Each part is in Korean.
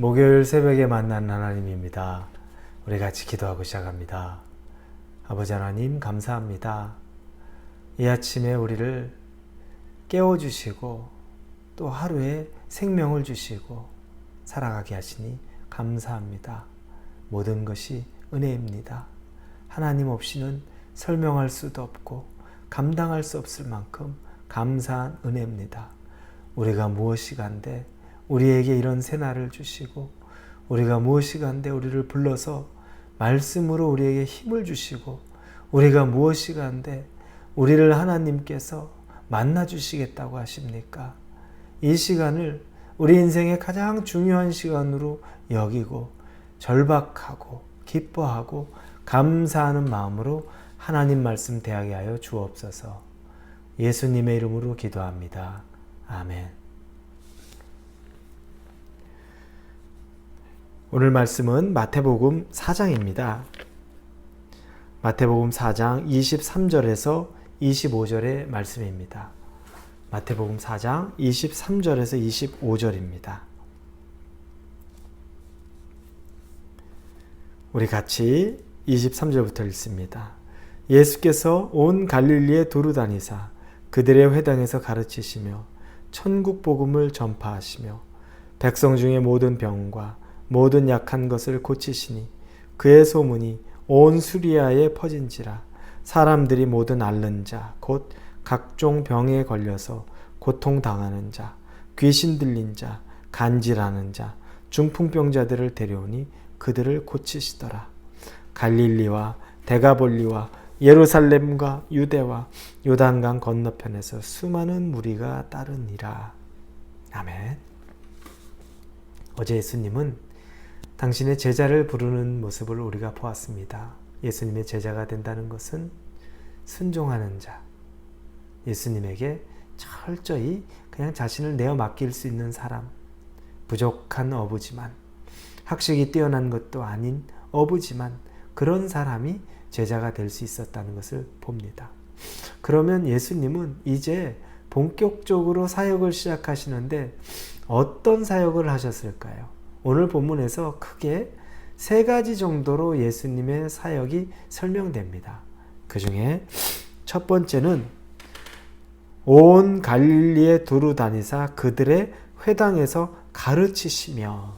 목요일 새벽에 만난 하나님입니다. 우리 같이 기도하고 시작합니다. 아버지 하나님 감사합니다. 이 아침에 우리를 깨워주시고 또 하루에 생명을 주시고 살아가게 하시니 감사합니다. 모든 것이 은혜입니다. 하나님 없이는 설명할 수도 없고 감당할 수 없을 만큼 감사한 은혜입니다. 우리가 무엇이 간데 우리에게 이런 새날을 주시고 우리가 무엇이 간데 우리를 불러서 말씀으로 우리에게 힘을 주시고 우리가 무엇이 간데 우리를 하나님께서 만나 주시겠다고 하십니까? 이 시간을 우리 인생의 가장 중요한 시간으로 여기고 절박하고 기뻐하고 감사하는 마음으로 하나님 말씀 대하게 하여 주옵소서. 예수님의 이름으로 기도합니다. 아멘. 오늘 말씀은 마태복음 4장입니다. 마태복음 4장 23절에서 25절의 말씀입니다. 마태복음 4장 23절에서 25절입니다. 우리 같이 23절부터 읽습니다. 예수께서 온 갈릴리에 두루 다니사 그들의 회당에서 가르치시며 천국 복음을 전파하시며 백성 중의 모든 병과 모든 약한 것을 고치시니 그의 소문이 온 수리아에 퍼진지라 사람들이 모든 앓는 자 곧 각종 병에 걸려서 고통 당하는 자 귀신 들린 자 간질하는 자 중풍병자들을 데려오니 그들을 고치시더라 갈릴리와 데가볼리와 예루살렘과 유대와 요단강 건너편에서 수많은 무리가 따르니라. 아멘. 어제 예수님은 당신의 제자를 부르는 모습을 우리가 보았습니다. 예수님의 제자가 된다는 것은 순종하는 자. 예수님에게 철저히 그냥 자신을 내어 맡길 수 있는 사람. 부족한 어부지만, 학식이 뛰어난 것도 아닌 어부지만, 그런 사람이 제자가 될 수 있었다는 것을 봅니다. 그러면 예수님은 이제 본격적으로 사역을 시작하시는데 어떤 사역을 하셨을까요? 오늘 본문에서 크게 세 가지 정도로 예수님의 사역이 설명됩니다. 그 중에 첫 번째는 온 갈릴리에 두루 다니사 그들의 회당에서 가르치시며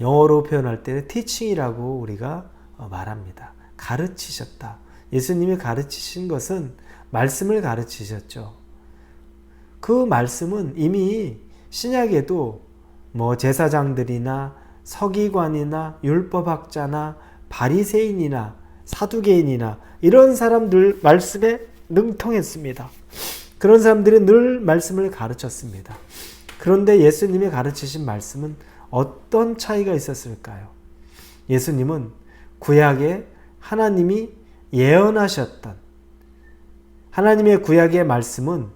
영어로 표현할 때는 teaching이라고 우리가 말합니다. 가르치셨다. 예수님이 가르치신 것은 말씀을 가르치셨죠. 그 말씀은 이미 신약에도 뭐 제사장들이나 서기관이나 율법학자나 바리새인이나 사두개인이나 이런 사람들 말씀에 능통했습니다. 그런 사람들이 늘 말씀을 가르쳤습니다. 그런데 예수님이 가르치신 말씀은 어떤 차이가 있었을까요? 예수님은 구약에 하나님이 예언하셨던 하나님의 구약의 말씀은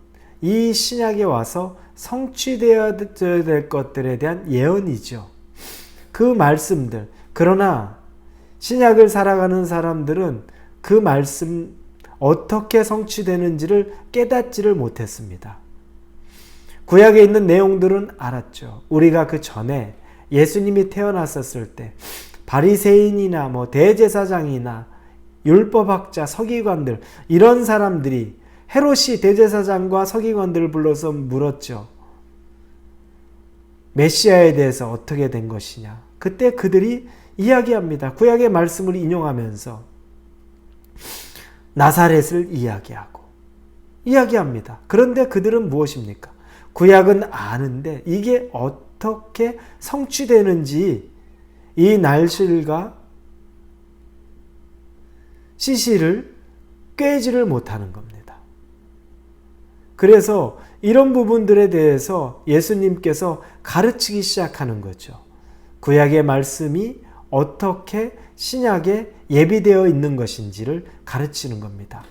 이 신약에 와서 성취되어야 될 것들에 대한 예언이죠. 그 말씀들. 그러나 신약을 살아가는 사람들은 그 말씀 어떻게 성취되는지를 깨닫지를 못했습니다. 구약에 있는 내용들은 알았죠. 우리가 그 전에 예수님이 태어났었을 때 바리새인이나 뭐 대제사장이나 율법학자, 서기관들 이런 사람들이 헤롯이 대제사장과 서기관들을 불러서 물었죠. 메시아에 대해서 어떻게 된 것이냐. 그때 그들이 이야기합니다. 구약의 말씀을 인용하면서 나사렛을 이야기하고 이야기합니다. 그런데 그들은 무엇입니까? 구약은 아는데 이게 어떻게 성취되는지 이 날실과 시시를 꿰지를 못하는 겁니다. 그래서 이런 부분들에 대해서 예수님께서 가르치기 시작하는 거죠. 구약의 말씀이 어떻게 신약에 예비되어 있는 것인지를 가르치는 겁니다.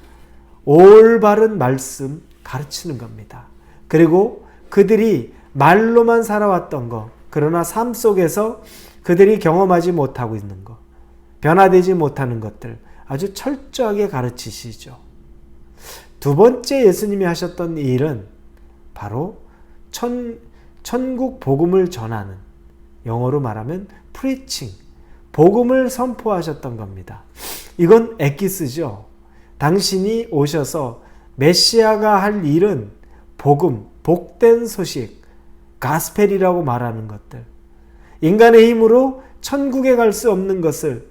올바른 말씀 가르치는 겁니다. 그리고 그들이 말로만 살아왔던 것, 그러나 삶 속에서 그들이 경험하지 못하고 있는 것, 변화되지 못하는 것들 아주 철저하게 가르치시죠. 두 번째 예수님이 하셨던 일은 바로 천, 천국 복음을 전하는 영어로 말하면 preaching, 복음을 선포하셨던 겁니다. 이건 에기스죠. 당신이 오셔서 메시아가 할 일은 복음, 복된 소식, 가스펠이라고 말하는 것들. 인간의 힘으로 천국에 갈 수 없는 것을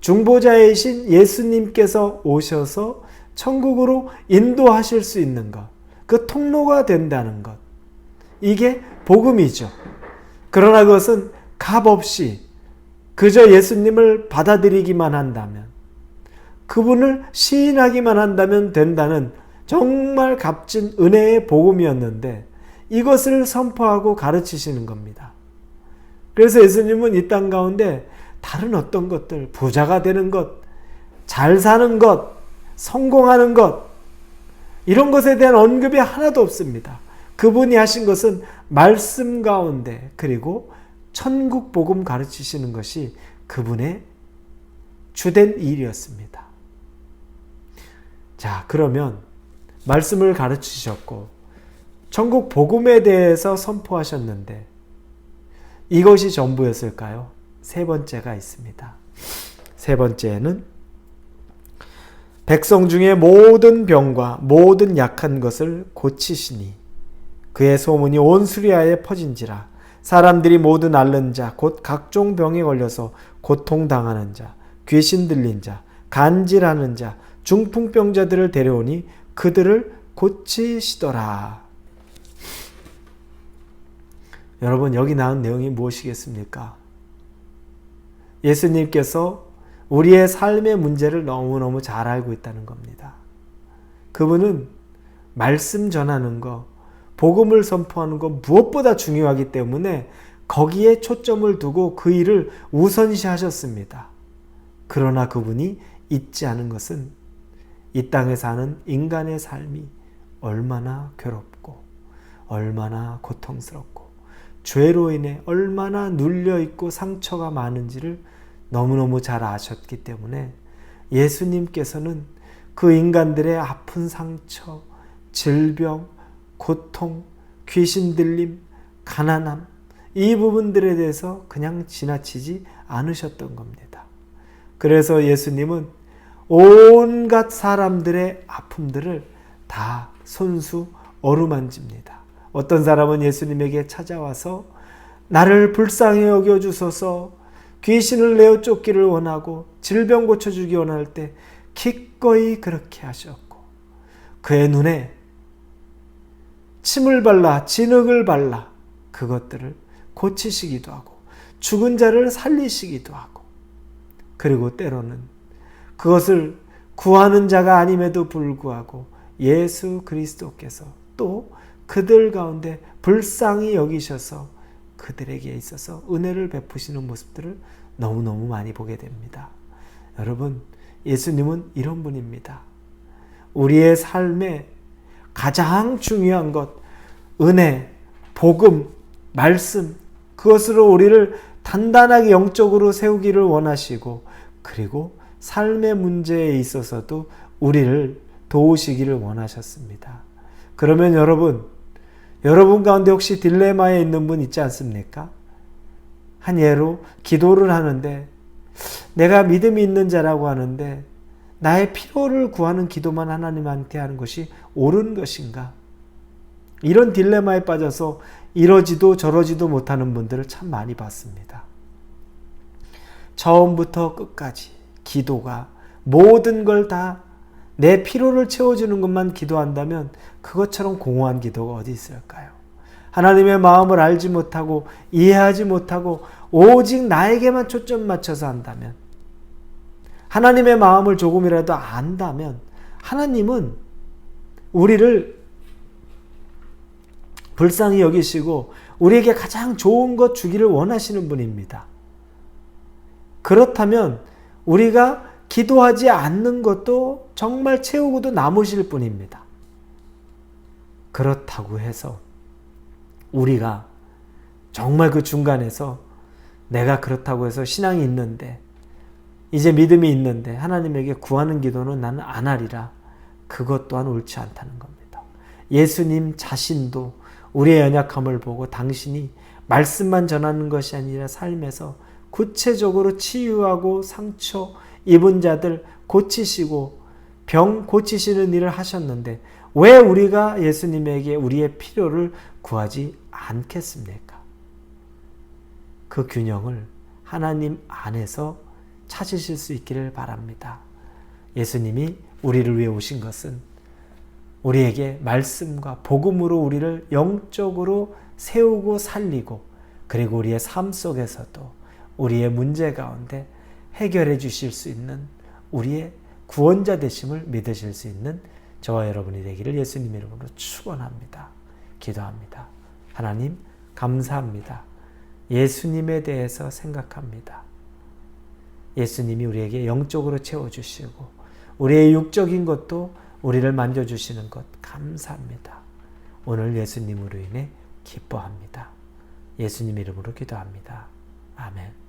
중보자이신 예수님께서 오셔서 천국으로 인도하실 수 있는 것. 그 통로가 된다는 것. 이게 복음이죠. 그러나 그것은 값 없이 그저 예수님을 받아들이기만 한다면, 그분을 시인하기만 한다면 된다는 정말 값진 은혜의 복음이었는데, 이것을 선포하고 가르치시는 겁니다. 그래서 예수님은 이 땅 가운데 다른 어떤 것들, 부자가 되는 것, 잘 사는 것, 성공하는 것, 이런 것에 대한 언급이 하나도 없습니다. 그분이 하신 것은 말씀 가운데, 그리고 천국 복음 가르치시는 것이 그분의 주된 일이었습니다. 자, 그러면 말씀을 가르치셨고 천국 복음에 대해서 선포하셨는데 이것이 전부였을까요? 세 번째가 있습니다. 세 번째는 백성 중에 모든 병과 모든 약한 것을 고치시니 그의 소문이 온 수리아에 퍼진지라 사람들이 모두 앓는 자, 곧 각종 병에 걸려서 고통 당하는 자, 귀신 들린 자, 간질하는 자, 중풍병자들을 데려오니 그들을 고치시더라. 여러분, 여기 나온 내용이 무엇이겠습니까? 예수님께서 우리의 삶의 문제를 너무너무 잘 알고 있다는 겁니다. 그분은 말씀 전하는 것, 복음을 선포하는 것 무엇보다 중요하기 때문에 거기에 초점을 두고 그 일을 우선시 하셨습니다. 그러나 그분이 잊지 않은 것은 이 땅에 사는 인간의 삶이 얼마나 괴롭고 얼마나 고통스럽고 죄로 인해 얼마나 눌려 있고 상처가 많은지를 너무너무 잘 아셨기 때문에 예수님께서는 그 인간들의 아픈 상처, 질병, 고통, 귀신 들림, 가난함, 이 부분들에 대해서 그냥 지나치지 않으셨던 겁니다. 그래서 예수님은 온갖 사람들의 아픔들을 다 손수 어루만집니다. 어떤 사람은 예수님에게 찾아와서 나를 불쌍히 여겨 주소서 귀신을 내어 쫓기를 원하고 질병 고쳐주기 원할 때 기꺼이 그렇게 하셨고 그의 눈에 침을 발라 진흙을 발라 그것들을 고치시기도 하고 죽은 자를 살리시기도 하고 그리고 때로는 그것을 구하는 자가 아님에도 불구하고 예수 그리스도께서 또 그들 가운데 불쌍히 여기셔서 그들에게 있어서 은혜를 베푸시는 모습들을 너무너무 많이 보게 됩니다. 여러분, 예수님은 이런 분입니다. 우리의 삶에 가장 중요한 것, 은혜, 복음, 말씀, 그것으로 우리를 단단하게 영적으로 세우기를 원하시고, 그리고 삶의 문제에 있어서도 우리를 도우시기를 원하셨습니다. 그러면 여러분, 여러분 가운데 혹시 딜레마에 있는 분 있지 않습니까? 한 예로 기도를 하는데 내가 믿음이 있는 자라고 하는데 나의 필요를 구하는 기도만 하나님한테 하는 것이 옳은 것인가? 이런 딜레마에 빠져서 이러지도 저러지도 못하는 분들을 참 많이 봤습니다. 처음부터 끝까지 기도가 모든 걸 다 내 필요를 채워주는 것만 기도한다면 그것처럼 공허한 기도가 어디 있을까요? 하나님의 마음을 알지 못하고 이해하지 못하고 오직 나에게만 초점 맞춰서 한다면 하나님의 마음을 조금이라도 안다면 하나님은 우리를 불쌍히 여기시고 우리에게 가장 좋은 것 주기를 원하시는 분입니다. 그렇다면 우리가 기도하지 않는 것도 정말 채우고도 남으실 분입니다. 그렇다고 해서 우리가 정말 그 중간에서 내가 그렇다고 해서 신앙이 있는데 이제 믿음이 있는데 하나님에게 구하는 기도는 나는 안 하리라. 그것 또한 옳지 않다는 겁니다. 예수님 자신도 우리의 연약함을 보고 당신이 말씀만 전하는 것이 아니라 삶에서 구체적으로 치유하고 상처 입은 자들 고치시고 병 고치시는 일을 하셨는데 왜 우리가 예수님에게 우리의 필요를 구하지 않겠습니까? 그 균형을 하나님 안에서 찾으실 수 있기를 바랍니다. 예수님이 우리를 위해 오신 것은 우리에게 말씀과 복음으로 우리를 영적으로 세우고 살리고 그리고 우리의 삶 속에서도 우리의 문제 가운데 해결해 주실 수 있는 우리의 구원자 되심을 믿으실 수 있는 저와 여러분이 되기를 예수님 이름으로 축원합니다. 기도합니다. 하나님 감사합니다. 예수님에 대해서 생각합니다. 예수님이 우리에게 영적으로 채워 주시고 우리의 육적인 것도 우리를 만져 주시는 것 감사합니다. 오늘 예수님으로 인해 기뻐합니다. 예수님 이름으로 기도합니다. 아멘.